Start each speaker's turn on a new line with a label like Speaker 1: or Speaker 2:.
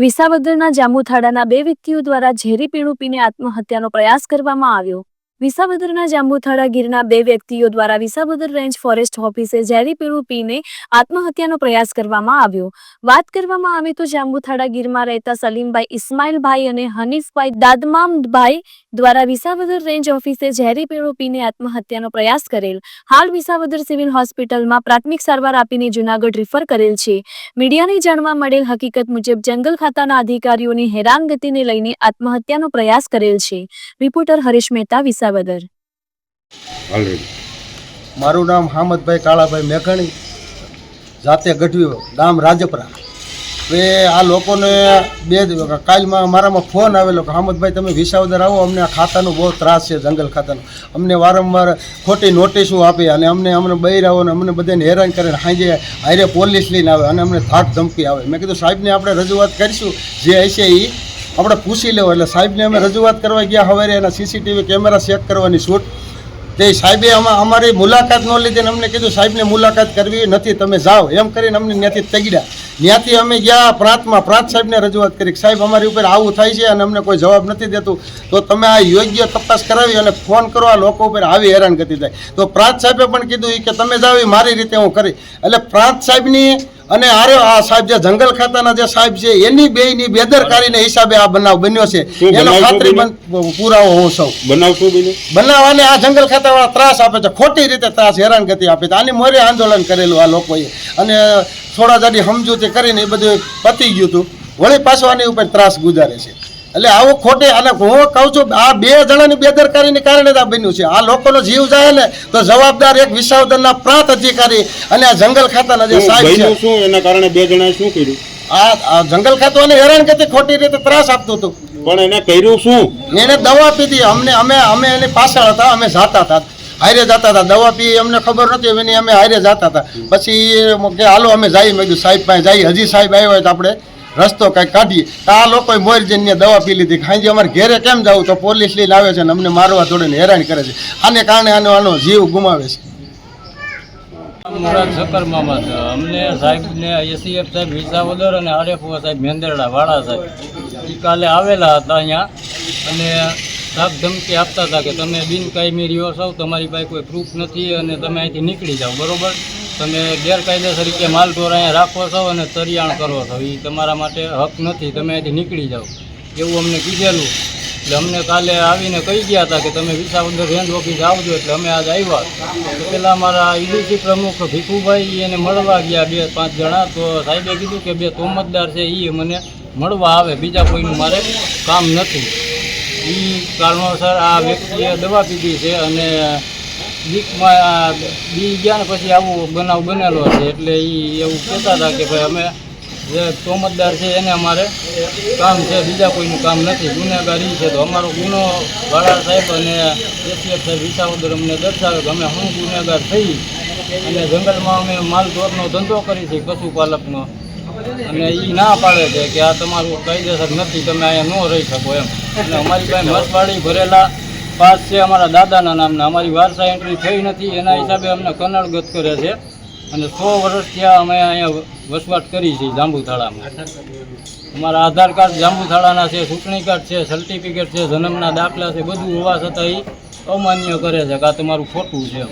Speaker 1: વિસાવદરના જાંબુથાડાના બે વ્યક્તિઓ દ્વારા ઝેરી પીણું પીને આત્મહત્યાનો પ્રયાસ કરવામાં આવ્યો. વિસાવદરના જાંબુથાળા ગીરના બે વ્યક્તિઓ દ્વારા વિસાવદર રેન્જ ફોરેસ્ટ ઓફિસે ઝેરી પીળું પીને આત્મહત્યાનો પ્રયાસ કરવામાં આવ્યો. વાત કરવામાં આવે તો જાંબુથાળા ગીરમાં રહેતા સલીમભાઈ ઇસ્માઇલભાઈ અને હનીફભાઈ દાદમામભાઈ દ્વારા વિસાવદર રેન્જ ઓફિસે ઝેરી પીળું પીને આત્મહત્યાનો પ્રયાસ કરેલ. હાલ વિસાવદર સિવિલ હોસ્પિટલમાં પ્રાથમિક સારવાર આપીને જુનાગઢ રિફર કરેલ છે. મીડિયાને જાણવા મળેલ હકીકત મુજબ જંગલ ખાતાના અધિકારીઓની હેરાનગતિને લઈને આત્મહત્યાનો પ્રયાસ કરેલ છે. રિપોર્ટર હરીશ મહેતા વિસાવદર
Speaker 2: ઓલરેડી
Speaker 3: મારું નામ હામદભાઈ કાળાભાઈ મેઘાણી, જાતે ગઢવી ગામ રાજપરા. હવે આ લોકોને બે કાલમાં મારામાં ફોન આવેલો કે, હામદભાઈ, તમે વિસાવદર આવો, અમને આ ખાતાનો બહુ ત્રાસ છે, જંગલ ખાતાનો. અમને વારંવાર ખોટી નોટિસો આપી અને અમને અમને બૈરાઓને અમને બધાને હેરાન કરે સાંજે હારે પોલીસ લઈને આવે અને અમને ધાક ધમકી આવે. મેં કીધું, સાહેબને આપણે રજૂઆત કરીશું, જે હશે એ આપણે પૂછી લેવો એટલે સાહેબને અમે રજૂઆત કરવા ગયા હવે એના સીસીટીવી કેમેરા ચેક કરવાની છૂટ. તે સાહેબે અમા અમારી મુલાકાત ન લીધી અમને કીધું, સાહેબને મુલાકાત કરવી નથી, તમે જાઓ. એમ કરીને અમને ત્યાંથી તગડ્યા ત્યાંથી અમે ગયા પ્રાંતમાં. પ્રાંત સાહેબને રજૂઆત કરી સાહેબ, અમારી ઉપર આવું થાય છે અને અમને કોઈ જવાબ નથી દેતું, તો તમે આ યોગ્ય તપાસ કરાવી અને ફોન કરો, આ લોકો ઉપર આવી હેરાનગતિ થાય. તો પ્રાંત સાહેબે પણ કીધું કે તમે જાઓ મારી રીતે હું કરી. એટલે પ્રાંત સાહેબની અને આરે આ સાહેબ જે જંગલ ખાતાના જે સાહેબ છે એની બેયની બેદરકારીને હિસાબે આ બનાવ બન્યો છે. એનો ખાતરી પુરાવો હું સૌ
Speaker 2: બનાવ શું
Speaker 3: બનાવવાને આ જંગલ ખાતાવાળા ત્રાસ આપે છે ખોટી રીતે ત્રાસ હેરાનગતિ આપે છે. આની મોરે આંદોલન કરેલું આ લોકોએ. અને થોડા જાડી સમજૂતી કરીને એ બધું પતી ગયું હતું. વળી પાછો આની ઉપર ત્રાસ ગુજારે છે. એટલે આવું ખોટે અને હું કહું છું આ બે જણાની બેદરકારીને કારણે જ આ બન્યું છે. આ લોકોનો જીવ જાય ને તો જવાબદાર એક વિસાવદરના પ્રાંત અધિકારી અને આ જંગલ ખાતાના જે સાહેબ છે.
Speaker 2: શું એના કારણે બે જણાએ શું કર્યું?
Speaker 3: આ આ જંગલ ખાતું અને હેરાન કરતી ખોટી રીતે ત્રાસ આપતું હતું.
Speaker 2: પણ એને કર્યું શું?
Speaker 3: એને દવા પીધી. અમને અમે અમે એની પાછળ હતા અમે જાતા હતા. હારે જતા હતા. દવા પી અમને ખબર નથી એની અમે હારે જતા હતા. પછી કે હાલો અમે જઈએ. મેં કીધું સાહેબ પાસે જઈએ. હજી સાહેબ આવ્યો હોય તો આપણે રસ્તો કંઈક કાઢીએ તો આ લોકોએ મોર જઈને દવા પી લીધી. ખાઈ અમારે ઘેરે કેમ જવું તો પોલીસ લઈને આવે છે અને અમને મારવા દોડીને હેરાન કરે છે. આને કારણે આનો આનો જીવ ગુમાવે છે.
Speaker 4: મુરાદ સકર મામા છે અમને સાહેબને એસીએફ સાહેબ વિસાવદર અને આરએફઓ સાહેબ મેંદરડા વાળા સાહેબ. એ કાલે આવેલા હતા અહીંયા અને સાપ ધમકી આપતા હતા કે તમે બિનકાયમી રહ્યો છો, તમારી પાસે કોઈ પ્રૂફ નથી અને તમે અહીંથી નીકળી જાઓ, બરોબર? તમે ગેરકાયદેસર રીતે માલ ઢોર અહીંયા રાખો છો અને તરિયાણ કરો છો. એ તમારા માટે હક નથી. તમે અહીંથી નીકળી જાઓ. એવું અમને કીધેલું. એટલે અમને કાલે આવીને કહી ગયા હતા કે તમે વિસાવદર રેન્જ ઓફિસ આવજો. એટલે અમે આજ આવ્યા. પેલા મારા ઈડીસી પ્રમુખ ભીખુભાઈ એને મળવા ગયા બે, પાંચ જણા. તો સાહેબે કીધું કે બે તોમતદાર છે એ મને મળવા આવે. બીજા કોઈનું મારે કામ નથી. એ કારણોસર આ વ્યક્તિએ દવા પીધી છે અને બીકમાં આ બી ગયા પછી આવું બનાવ બનેલો છે. એટલે એ એવું કહેતા હતા કે ભાઈ અમે જે તોમતદાર છે એને અમારે કામ છે, બીજા કોઈનું કામ નથી. ગુનેગારી છે. તો અમારો ગુનો વાળા સાહેબ અને એસીએફ સાહેબ વિસાવદર અમને દર્શાવે કે અમે હું ગુનેગાર થઈ અને જંગલમાં અમે માલ ઢોરનો ધંધો કરી છે પશુપાલકનો. અને એ ના પાડે છે કે આ તમારું કાયદેસર નથી, તમે અહીંયા ન રહી શકો એમ. અને અમારી પાસે મસવાડી ભરેલા પાસ છે અમારા દાદાના નામના. અમારી વારસા એન્ટ્રી થઈ નથી. એના હિસાબે અમને કનડગત કરે છે. અને સો વર્ષ થયા અમે અહીંયા વસવાટ કરી છે જાંબુથાળામાં. અમારા આધાર કાર્ડ જાંબુથાળાના છે, ચૂંટણી કાર્ડ છે સર્ટિફિકેટ છે, જન્મના દાખલા છે, બધું હોવા છતાં એ અમાન્ય કરે છે કે આ તમારું ખોટું છે.